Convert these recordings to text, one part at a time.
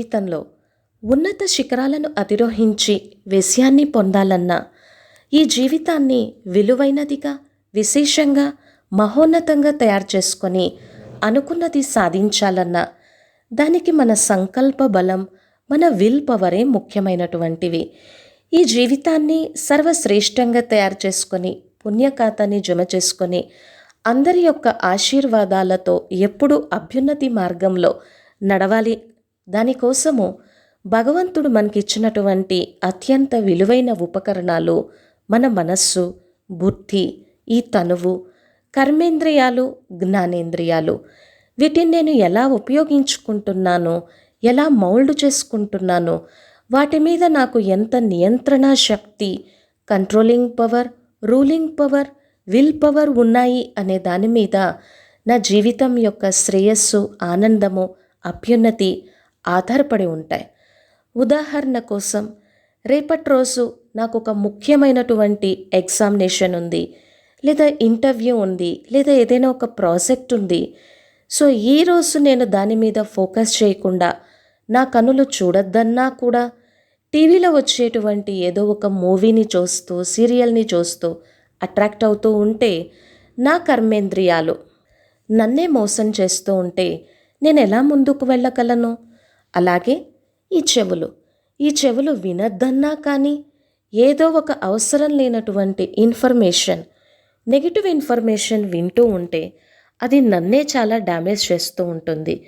జీవితంలో ఉన్నత శిఖరాలను అధిరోహించి విషయాన్ని పొందాలన్నా ఈ జీవితాన్ని విలువైనదిగా విశేషంగా మహోన్నతంగా తయారు చేసుకొని అనుకున్నది సాధించాలన్నా దానికి మన సంకల్ప బలం మన విల్ పవరే ముఖ్యమైనటువంటివి. ఈ జీవితాన్ని సర్వశ్రేష్టంగా తయారు చేసుకొని పుణ్యఖాతాన్ని జమ చేసుకొని అందరి యొక్క ఆశీర్వాదాలతో ఎప్పుడూ అభ్యున్నతి మార్గంలో నడవాలి దానికోసము భగవంతుడు మనకిచ్చినటువంటి అత్యంత విలువైన ఉపకరణాలు మన మనస్సు బుద్ధి ఈ తనువు కర్మేంద్రియాలు జ్ఞానేంద్రియాలు. వీటిని నేను ఎలా ఉపయోగించుకుంటున్నాను ఎలా మౌల్డ్ చేసుకుంటున్నాను వాటి మీద నాకు ఎంత నియంత్రణ శక్తి controlling power ruling power will power ఉన్నాయి అనే దాని మీద నా జీవితం యొక్క శ్రేయస్సు ఆనందము అభ్యున్నతి ఆధారపడి ఉంటాయి. ఉదాహరణ కోసం రేపటి రోజు నాకు ఒక ముఖ్యమైనటువంటి ఎగ్జామినేషన్ ఉంది లేదా ఇంటర్వ్యూ ఉంది లేదా ఏదైనా ఒక ప్రాజెక్ట్ ఉంది. సో ఈరోజు నేను దాని మీద ఫోకస్ చేయకుండా నా కనులు చూడొద్దన్నా కూడా టీవీలో వచ్చేటువంటి ఏదో ఒక మూవీని చూస్తూ సీరియల్ని చూస్తూ అట్రాక్ట్ అవుతూ ఉంటే నా కర్మేంద్రియాలు నన్నే మోసం చేస్తూ ఉంటే నేను ఎలా ముందుకు వెళ్ళగలను? అలాగే ఈ చెవులు. ఈ చెవులు వినద్దన్నా కానీ ఏదో ఒక అవసరం లేనటువంటి ఇన్ఫర్మేషన్. నెగిటివ్ ఇన్ఫర్మేషన్ వింటూ ఉంటే అది నన్నే చాలా డ్యామేజ్ చేస్తూ ఉంటుంది.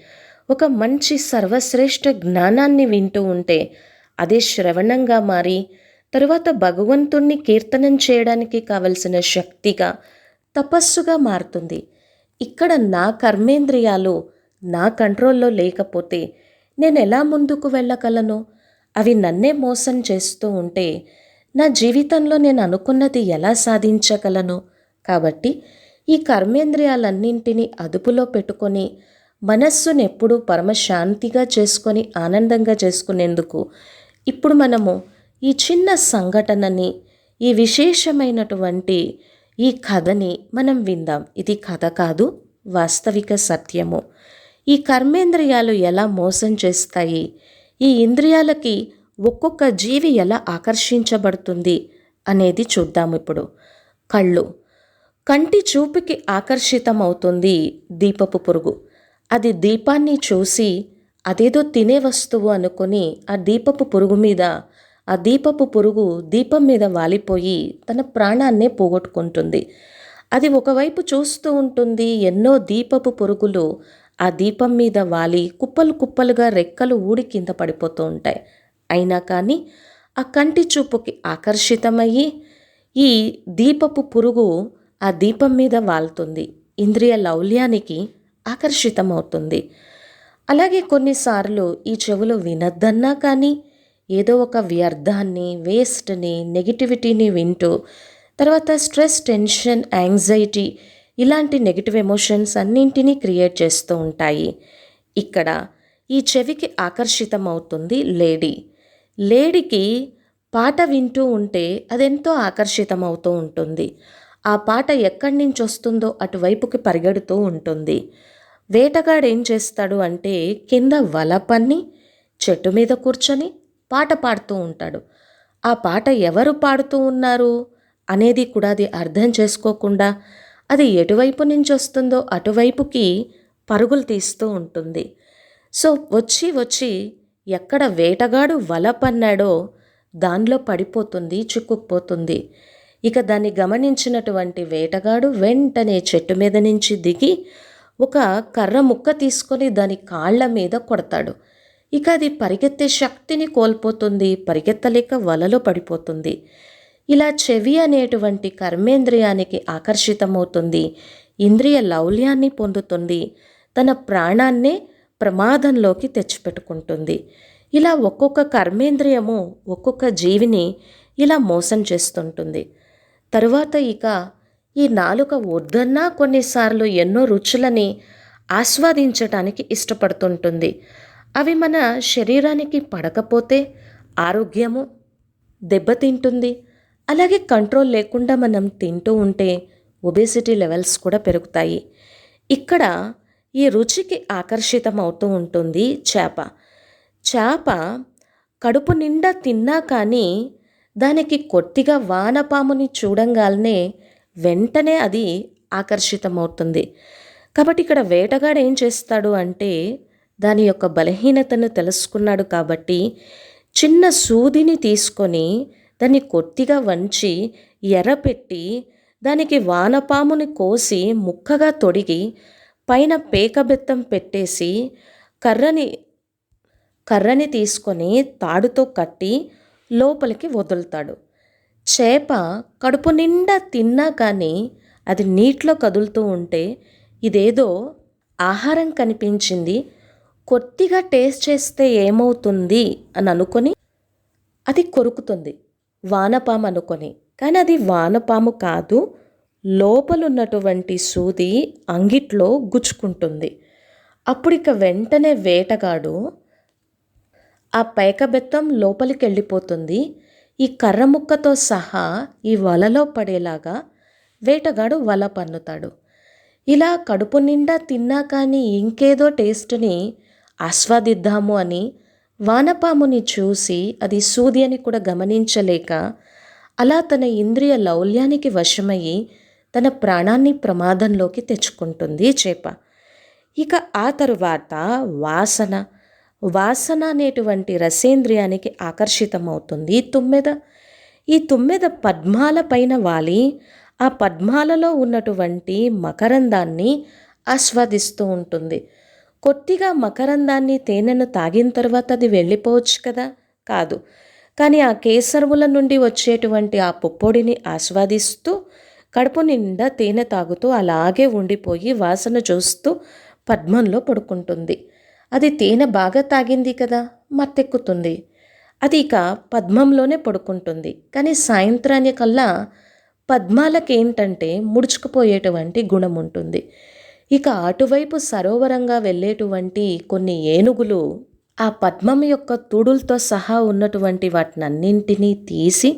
ఒక మంచి సర్వశ్రేష్ఠ జ్ఞానాన్ని వింటూ ఉంటే అదే శ్రవణంగా మారి తరువాత భగవంతుణ్ణి కీర్తనం చేయడానికి కావలసిన శక్తిగా తపస్సుగా మారుతుంది. ఇక్కడ నా కర్మేంద్రియాలు నా కంట్రోల్లో లేకపోతే నేను ఎలా ముందుకు వెళ్ళగలను? అవి నన్నే మోసం చేస్తూ ఉంటే నా జీవితంలో నేను అనుకున్నది ఎలా సాధించగలను? కాబట్టి ఈ కర్మేంద్రియాలన్నింటినీ అదుపులో పెట్టుకొని మనస్సును ఎప్పుడూ పరమశాంతిగా చేసుకొని ఆనందంగా చేసుకునేందుకు ఇప్పుడు మనము ఈ చిన్న సంఘటనని ఈ విశేషమైనటువంటి ఈ కథని మనం విందాం. ఇది కథ కాదు వాస్తవిక సత్యము. ఈ కర్మేంద్రియాలు ఎలా మోసం చేస్తాయి? ఈ ఇంద్రియాలకి ఒక్కొక్క జీవి ఎలా ఆకర్షించబడుతుంది అనేది చూద్దాం ఇప్పుడు. కళ్ళు. కంటి చూపుకి ఆకర్షితమవుతుంది దీపపు పురుగు. అది దీపాన్ని చూసి అదేదో తినే వస్తువు అనుకొని ఆ దీపపు పురుగు మీద ఆ దీపపు పురుగు దీపం మీద వాలిపోయి తన ప్రాణాన్నే పోగొట్టుకుంటుంది. అది ఒకవైపు చూస్తూ ఉంటుంది ఎన్నో దీపపు పురుగులు ఆ దీపం మీద వాలి కుప్పలు కుప్పలుగా రెక్కలు ఊడి కింద పడిపోతూ ఉంటాయి. అయినా కానీ ఆ కంటి చూపుకి ఆకర్షితమయ్యి ఈ దీపపు పురుగు ఆ దీపం మీద వాలుతుంది ఇంద్రియ లౌల్యానికి ఆకర్షితమవుతుంది. అలాగే కొన్నిసార్లు ఈ చెవులు వినద్దన్నా కానీ ఏదో ఒక వ్యర్థాన్ని వేస్ట్ని నెగిటివిటీని వింటూ తర్వాత స్ట్రెస్ టెన్షన్ యాంగ్జైటీ ఇలాంటి నెగిటివ్ ఎమోషన్స్ అన్నింటినీ క్రియేట్ చేస్తూ ఉంటాయి. ఇక్కడ ఈ చెవికి ఆకర్షితమవుతుంది లేడీ. లేడీకి పాట వింటూ ఉంటే అదెంతో ఆకర్షితమవుతూ ఉంటుంది. ఆ పాట ఎక్కడి నుంచి వస్తుందో అటువైపుకి పరిగెడుతూ ఉంటుంది. వేటగాడు ఏం చేస్తాడు అంటే కింద వల పన్ని చెట్టు మీద కూర్చొని పాట పాడుతూ ఉంటాడు. ఆ పాట ఎవరు పాడుతూ ఉన్నారు అనేది కూడా అది అర్థం చేసుకోకుండా అది ఎటువైపు నుంచి వస్తుందో అటువైపుకి పరుగులు తీస్తూ ఉంటుంది. సో వచ్చి వచ్చి ఎక్కడ వేటగాడు వల పన్నాడో దానిలో పడిపోతుంది చిక్కుకుపోతుంది. ఇక దాన్ని గమనించినటువంటి వేటగాడు వెంటనే చెట్టు మీద నుంచి దిగి ఒక కర్ర ముక్క తీసుకొని దాని కాళ్ళ మీద కొడతాడు. ఇక అది పరిగెత్తే శక్తిని కోల్పోతుంది పరిగెత్తలేక వలలో పడిపోతుంది. ఇలా చెవి అనేటువంటి కర్మేంద్రియానికి ఆకర్షితమవుతుంది. ఇంద్రియ లౌల్యాన్ని పొందుతుంది. తన ప్రాణాన్నే ప్రమాదంలోకి తెచ్చిపెట్టుకుంటుంది. ఇలా ఒక్కొక్క కర్మేంద్రియము ఒక్కొక్క జీవిని ఇలా మోసం చేస్తుంటుంది. తరువాత ఇక ఈ నాలుక వద్దన్నా కొన్నిసార్లు ఎన్నో రుచులని ఆస్వాదించటానికి ఇష్టపడుతుంటుంది. అవి మన శరీరానికి పడకపోతే ఆరోగ్యము దెబ్బతింటుంది. అలాగే కంట్రోల్ లేకుండా మనం తింటూ ఉంటే ఒబేసిటీ లెవెల్స్ కూడా పెరుగుతాయి. ఇక్కడ ఈ రుచికి ఆకర్షితం అవుతూ ఉంటుంది చేప. చేప కడుపు నిండా తిన్నా కానీ దానికి కొద్దిగా వానపాముని చూడంగానే వెంటనే అది ఆకర్షితమవుతుంది. కాబట్టి ఇక్కడ వేటగాడు ఏం చేస్తాడు అంటే దాని యొక్క బలహీనతను తెలుసుకున్నాడు కాబట్టి చిన్న సూదిని తీసుకొని దాన్ని కొద్దిగా వంచి ఎర్రపెట్టి దానికి వానపాముని కోసి ముక్కగా తొడిగి పైన పేకబెత్తం పెట్టేసి కర్రని కర్రని తీసుకొని తాడుతో కట్టి లోపలికి వదులుతాడు. చేప కడుపు నిండా తిన్నా కానీ అది నీటిలో కదులుతూ ఉంటే ఇదేదో ఆహారం కనిపించింది. కొద్దిగా టేస్ట్ చేస్తే ఏమవుతుంది అని అనుకొని అది కొరుకుతుంది. వానపాము అనుకొని. కానీ అది వానపాము కాదు లోపలున్నటువంటి సూది అంగిట్లో గుచ్చుకుంటుంది. అప్పుడు ఇక వెంటనే వేటగాడు ఆ పేకబెత్తం లోపలికి వెళ్ళిపోతుంది ఈ కర్ర ముక్కతో సహా ఈ వలలో పడేలాగా వేటగాడు వల పన్నుతాడు. ఇలా కడుపు నిండా తిన్నా కానీ ఇంకేదో టేస్ట్ని ఆస్వాదిద్దాము అని వానపాముని చూసి అది సూది అని కూడా గమనించలేక అలా తన ఇంద్రియ లౌల్యానికి వశమయ్యి తన ప్రాణాన్ని ప్రమాదంలోకి తెచ్చుకుంటుంది చేప. ఇక ఆ తరువాత వాసన. వాసన అనేటువంటి రసేంద్రియానికి ఆకర్షితమవుతుంది తుమ్మెద. ఈ తుమ్మెద పద్మాల పైన వాలి. ఆ పద్మాలలో ఉన్నటువంటి మకరందాన్ని ఆస్వాదిస్తూ ఉంటుంది. కొద్దిగా మకరందాన్ని తేనెను తాగిన తర్వాత అది వెళ్ళిపోవచ్చు కదా? కాదు. కానీ ఆ కేసరువుల నుండి వచ్చేటువంటి ఆ పుప్పొడిని ఆస్వాదిస్తూ కడుపు నిండా తేనె తాగుతూ అలాగే ఉండిపోయి వాసన చూస్తూ పద్మంలో పడుకుంటుంది. అది తేనె బాగా తాగింది కదా? మత్తెక్కుతుంది. అది ఇక పద్మంలోనే పడుకుంటుంది. కానీ సాయంత్రానికల్లా పద్మాలకేంటంటే ముడుచుకుపోయేటువంటి గుణం ఉంటుంది ఇక అటువైపు సరోవరంగా వెళ్ళేటువంటి కొన్ని ఏనుగులు ఆ పద్మం యొక్క తుడులతో సహా ఉన్నటువంటి వాటినన్నింటినీ తీసి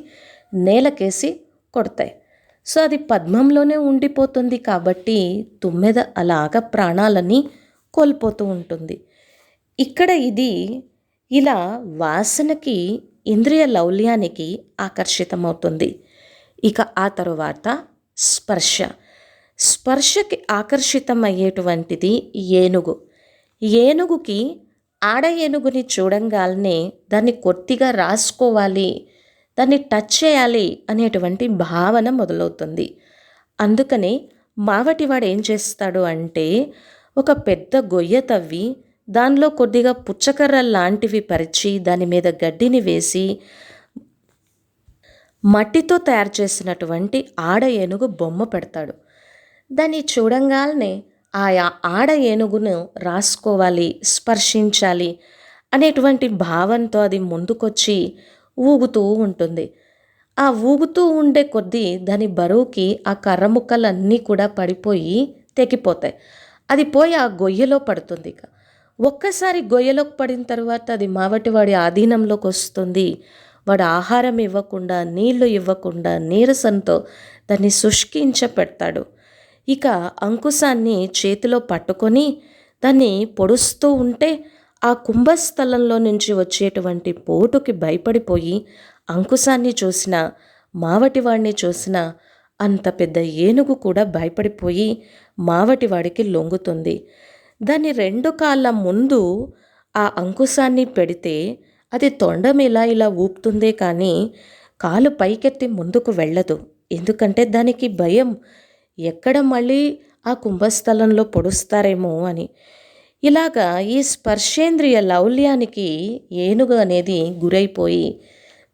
నేలకేసి కొడతాయి. సో అది పద్మంలోనే ఉండిపోతుంది కాబట్టి తుమ్మెద అలాగ ప్రాణాలని కోల్పోతూ ఉంటుంది. ఇక్కడ ఇది ఇలా వాసనకి ఇంద్రియ లౌల్యానికి ఆకర్షితమవుతుంది. ఇక ఆ తరువాత స్పర్శ. స్పర్శకి ఆకర్షితమయ్యేటువంటిది ఏనుగు. ఏనుగుకి ఆడ ఏనుగుని చూడంగానే దాన్ని కొద్దిగా రాసుకోవాలి దాన్ని టచ్ చేయాలి అనేటువంటి భావన మొదలవుతుంది. అందుకనే మావటివాడు ఏం చేస్తాడు అంటే ఒక పెద్ద గొయ్య తవ్వి దానిలో కొద్దిగా పుచ్చకర్ర లాంటివి పరిచి దాని మీద గడ్డిని వేసి మట్టితో తయారు చేసినటువంటి ఆడ ఏనుగు బొమ్మ పెడతాడు. దాన్ని చూడంగానే ఆయా ఆడ ఏనుగును రాసుకోవాలి స్పర్శించాలి అనేటువంటి భావంతో అది ముందుకొచ్చి ఊగుతూ ఉంటుంది. ఆ ఊగుతూ ఉండే కొద్దీ దాని బరువుకి ఆ కర్ర ముక్కలన్నీ కూడా పడిపోయి తెగిపోతాయి. అది పోయి ఆ గొయ్యలో పడుతుంది ఇక. ఒక్కసారి గొయ్యలోకి పడిన తర్వాత అది మావటి వాడి ఆధీనంలోకి వస్తుంది. వాడు ఆహారం ఇవ్వకుండా నీళ్ళు ఇవ్వకుండా నీరసంతో దాన్ని శుష్కించ పెడతాడు. ఇక అంకుశాన్ని చేతిలో పట్టుకొని దాన్ని పొడుస్తూ ఉంటే ఆ కుంభస్థలంలో నుంచి వచ్చేటువంటి పోటుకి భయపడిపోయి అంకుశాన్ని చూసిన మావటివాడిని చూసిన అంత పెద్ద ఏనుగు కూడా భయపడిపోయి మావటివాడికి లొంగుతుంది. దాని రెండు కాళ్ళ ముందు ఆ అంకుశాన్ని పెడితే అది తొండం ఇలా ఇలా ఊపుతుందే కానీ కాలు పైకెత్తి ముందుకు వెళ్ళదు. ఎందుకంటే దానికి భయం ఎక్కడ మళ్ళీ ఆ కుంభస్థలంలో పొడుస్తారేమో అని. ఇలాగా ఈ స్పర్శేంద్రియ లౌల్యానికి ఏనుగు అనేది గురైపోయి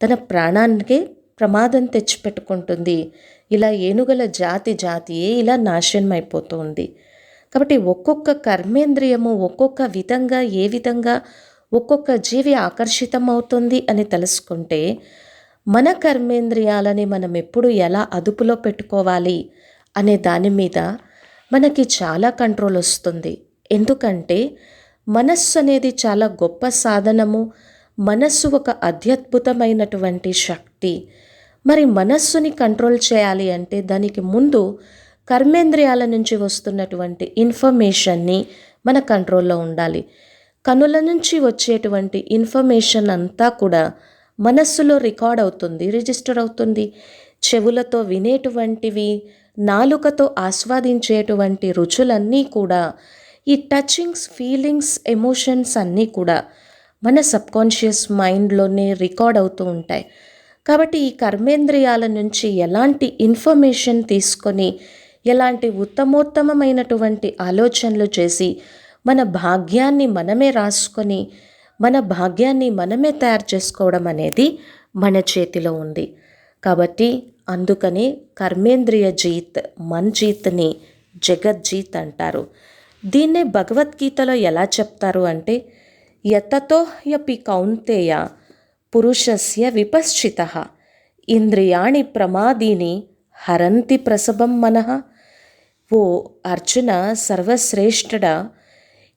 తన ప్రాణానికి ప్రమాదం తెచ్చిపెట్టుకుంటుంది. ఇలా ఏనుగల జాతి జాతియే ఇలా నాశనం అయిపోతుంది కాబట్టి ఒక్కొక్క కర్మేంద్రియము ఒక్కొక్క విధంగా ఏ విధంగా ఒక్కొక్క జీవి ఆకర్షితమవుతుంది అని తెలుసుకుంటే మన కర్మేంద్రియాలని మనం ఎప్పుడు ఎలా అదుపులో పెట్టుకోవాలి? అనే దాని మీద మనకి చాలా కంట్రోల్ వస్తుంది. ఎందుకంటే మనస్సు అనేది చాలా గొప్ప సాధనము. మనస్సు ఒక అత్యద్భుతమైనటువంటి శక్తి. మరి మనస్సుని కంట్రోల్ చేయాలి అంటే దానికి ముందు కర్మేంద్రియాల నుంచి వస్తున్నటువంటి ఇన్ఫర్మేషన్ని మన కంట్రోల్లో ఉండాలి. కనుల నుంచి వచ్చేటువంటి ఇన్ఫర్మేషన్ అంతా కూడా మనస్సులో రికార్డ్ అవుతుంది రిజిస్టర్ అవుతుంది. చెవులతో వినేటువంటివి నాలుకతో ఆస్వాదించేటువంటి రుచులన్నీ కూడా ఈ టచింగ్స్ ఫీలింగ్స్ ఎమోషన్స్ అన్నీ కూడా మన సబ్కాన్షియస్ మైండ్లోనే రికార్డ్ అవుతూ ఉంటాయి. కాబట్టి ఈ కర్మేంద్రియాల నుంచి ఎలాంటి ఇన్ఫర్మేషన్ తీసుకొని ఎలాంటి ఉత్తమోత్తమమైనటువంటి ఆలోచనలు చేసి మన భాగ్యాన్ని మనమే రాసుకొని మన భాగ్యాన్ని మనమే తయారు చేసుకోవడం అనేది మన చేతిలో ఉంది. కాబట్టి అందుకని కర్మేంద్రియ జీత్ మన్ జీత్ని జగజ్జీత్ అంటారు. దీన్నే భగవద్గీతలో ఎలా చెప్తారు అంటే యతతో యపి కౌంతేయ పురుషస్య విపశ్చిత ఇంద్రియాణి ప్రమాదీని హరంతి ప్రసభం మనః. ఓ అర్జున సర్వశ్రేష్ఠుడా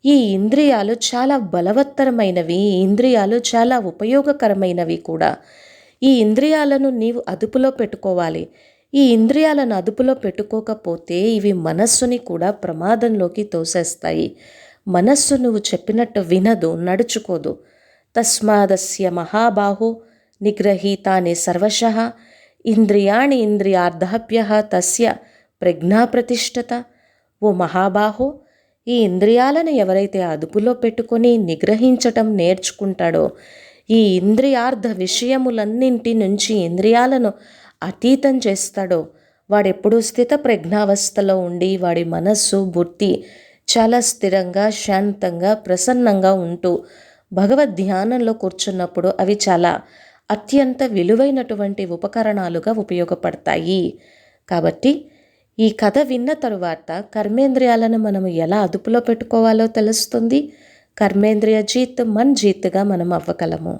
ఈ ఇంద్రియాలు చాలా బలవత్తరమైనవి ఇంద్రియాలు చాలా ఉపయోగకరమైనవి కూడా. ఈ ఇంద్రియాలను నీవు అదుపులో పెట్టుకోవాలి. ఈ ఇంద్రియాలను అదుపులో పెట్టుకోకపోతే ఇవి మనస్సుని కూడా ప్రమాదంలోకి తోసేస్తాయి. మనస్సు నువ్వు చెప్పినట్టు వినదు నడుచుకోదు. తస్మాదస్య మహాబాహో నిగ్రహీతాని సర్వశః ఇంద్రియాణి ఇంద్రియార్థభ్య తస్య ప్రజ్ఞాప్రతిష్ఠత ఓ మహాబాహో ఈ ఇంద్రియాలను ఎవరైతే అదుపులో పెట్టుకొని నిగ్రహించటం నేర్చుకుంటాడో ఈ ఇంద్రియార్థ విషయములన్నింటి నుంచి ఇంద్రియాలను అతీతం చేస్తాడో వాడెప్పుడూ స్థిత ప్రజ్ఞావస్థలో ఉండి వాడి మనస్సు బుద్ధి చాలా స్థిరంగా శాంతంగా ప్రసన్నంగా ఉంటూ భగవద్ ధ్యానంలో కూర్చున్నప్పుడు అవి చాలా అత్యంత విలువైనటువంటి ఉపకరణాలుగా ఉపయోగపడతాయి. కాబట్టి ఈ కథ విన్న తరువాత కర్మేంద్రియాలను మనం ఎలా అదుపులో పెట్టుకోవాలో తెలుస్తుంది? కర్మేంద్రియ జీత్ మన్ జీత్గా మనం అవ్వగలము